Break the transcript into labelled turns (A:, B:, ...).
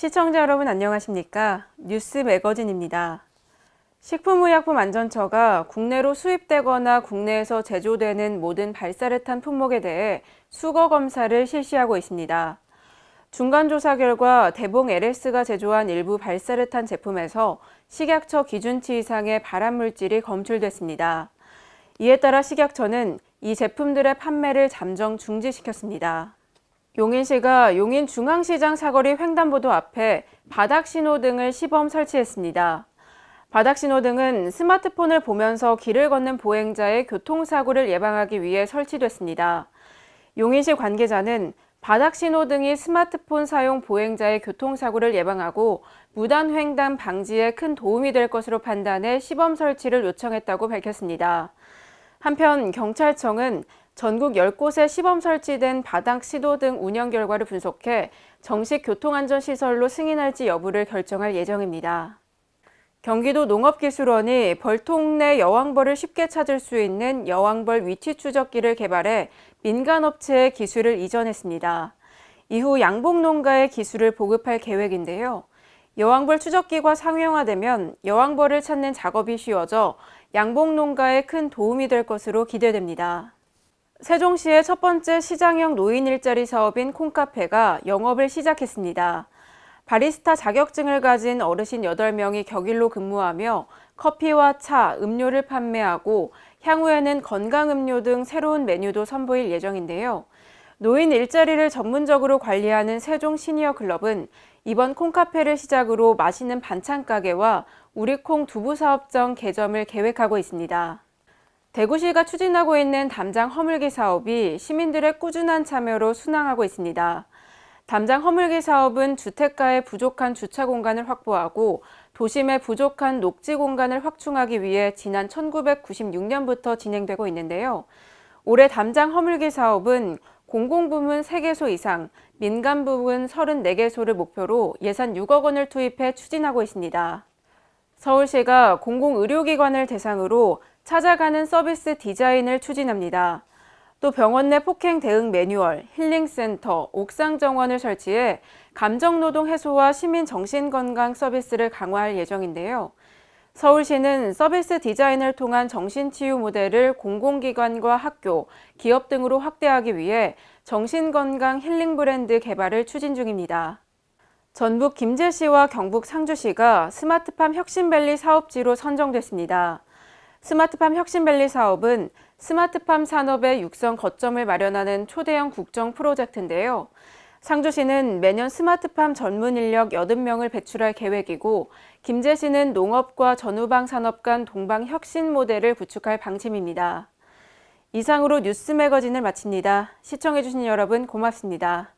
A: 시청자 여러분 안녕하십니까? 뉴스 매거진입니다. 식품의약품안전처가 국내로 수입되거나 국내에서 제조되는 모든 발사르탄 품목에 대해 수거 검사를 실시하고 있습니다. 중간 조사 결과 대봉 LS가 제조한 일부 발사르탄 제품에서 식약처 기준치 이상의 발암 물질이 검출됐습니다. 이에 따라 식약처는 이 제품들의 판매를 잠정 중지시켰습니다. 용인시가 용인 중앙시장 사거리 횡단보도 앞에 바닥 신호등을 시범 설치했습니다. 바닥 신호등은 스마트폰을 보면서 길을 걷는 보행자의 교통사고를 예방하기 위해 설치됐습니다. 용인시 관계자는 바닥 신호등이 스마트폰 사용 보행자의 교통사고를 예방하고 무단 횡단 방지에 큰 도움이 될 것으로 판단해 시범 설치를 요청했다고 밝혔습니다. 한편 경찰청은 전국 10곳에 시범 설치된 바닥 신호등 운영 결과를 분석해 정식 교통안전시설로 승인할지 여부를 결정할 예정입니다. 경기도 농업기술원이 벌통 내 여왕벌을 쉽게 찾을 수 있는 여왕벌 위치 추적기를 개발해 민간업체에 기술을 이전했습니다. 이후 양봉농가에 기술을 보급할 계획인데요. 여왕벌 추적기가 상용화되면 여왕벌을 찾는 작업이 쉬워져 양봉농가에 큰 도움이 될 것으로 기대됩니다. 세종시의 첫 번째 시장형 노인 일자리 사업인 콩카페가 영업을 시작했습니다. 바리스타 자격증을 가진 어르신 8명이 격일로 근무하며 커피와 차, 음료를 판매하고 향후에는 건강 음료 등 새로운 메뉴도 선보일 예정인데요. 노인 일자리를 전문적으로 관리하는 세종 시니어 클럽은 이번 콩카페를 시작으로 맛있는 반찬 가게와 우리콩 두부 사업장 개점을 계획하고 있습니다. 대구시가 추진하고 있는 담장 허물기 사업이 시민들의 꾸준한 참여로 순항하고 있습니다. 담장 허물기 사업은 주택가의 부족한 주차 공간을 확보하고 도심의 부족한 녹지 공간을 확충하기 위해 지난 1996년부터 진행되고 있는데요. 올해 담장 허물기 사업은 공공부문 3개소 이상, 민간 부문 34개소를 목표로 예산 6억 원을 투입해 추진하고 있습니다. 서울시가 공공의료기관을 대상으로 찾아가는 서비스 디자인을 추진합니다. 또 병원 내 폭행 대응 매뉴얼, 힐링센터, 옥상 정원을 설치해 감정노동 해소와 시민 정신건강 서비스를 강화할 예정인데요. 서울시는 서비스 디자인을 통한 정신치유 모델을 공공기관과 학교, 기업 등으로 확대하기 위해 정신건강 힐링 브랜드 개발을 추진 중입니다. 전북 김제시와 경북 상주시가 스마트팜 혁신밸리 사업지로 선정됐습니다. 스마트팜 혁신밸리 사업은 스마트팜 산업의 육성 거점을 마련하는 초대형 국정 프로젝트인데요. 상주시는 매년 스마트팜 전문 인력 80명을 배출할 계획이고 김제시는 농업과 전후방 산업 간 동방 혁신 모델을 구축할 방침입니다. 이상으로 뉴스 매거진을 마칩니다. 시청해주신 여러분 고맙습니다.